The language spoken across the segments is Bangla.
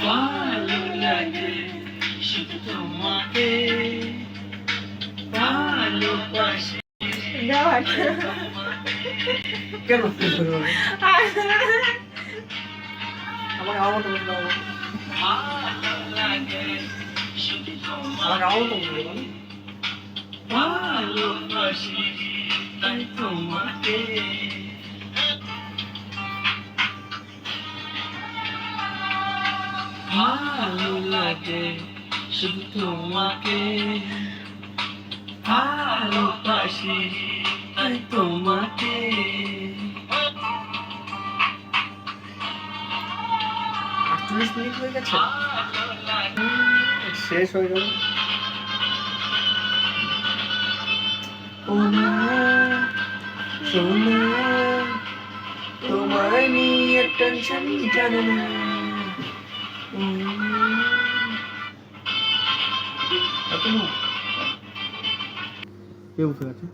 ভালো লাগে শুধু তোমাকে ভালোবাসি কেন? আমার আমার বলতে বলো ভালোবাসি ভালো লাগে শুধু তোমাকে। ভালোবাসি তাই তোমাকে। আটচল্লিশ মিনিট হয়ে গেছে? শেষ হয়ে গেল। তোমায় নিয়ে টেনশন জানে না। કેવું થયું છે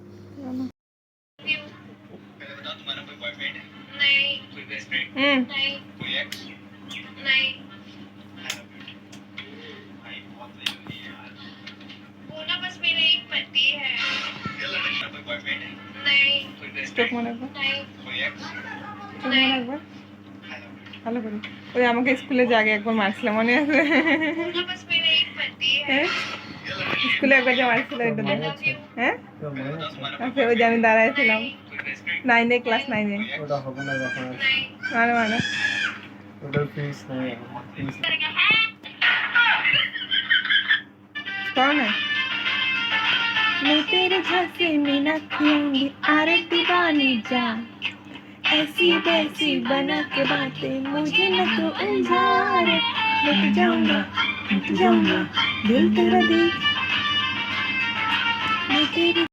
Stop one of them. Stop one of them. Hello, buddy. मेरा एक पति है नहीं চোখ মনে একবার नहीं চোখ মনে একবার ভালো করে ওই আমাকে স্কুলে জাগে একবার মারছিল মনে আছে वो ना बस मेरा एक पति है হ্যাঁ স্কুলে একবার যে মারছিল এটা I দেখ love you হ্যাঁ তোর মনে আছে? আচ্ছা ওই যে আমি দাঁড়াইছিলাম নাইনে ক্লাস নাইনে ওটা হবে না যখন আর- नहीं মানে মানে ওটার ফিস নাই এখন। fees নাই। कौन है मैं तेरे झांसे में न खिलाऊंगी आरती बानी जा ऐसी वैसी बना के बातें मुझे न तो अंजार मैं लुट जाऊँगा लुट जाऊँगा, दिल तेरा देख। मैं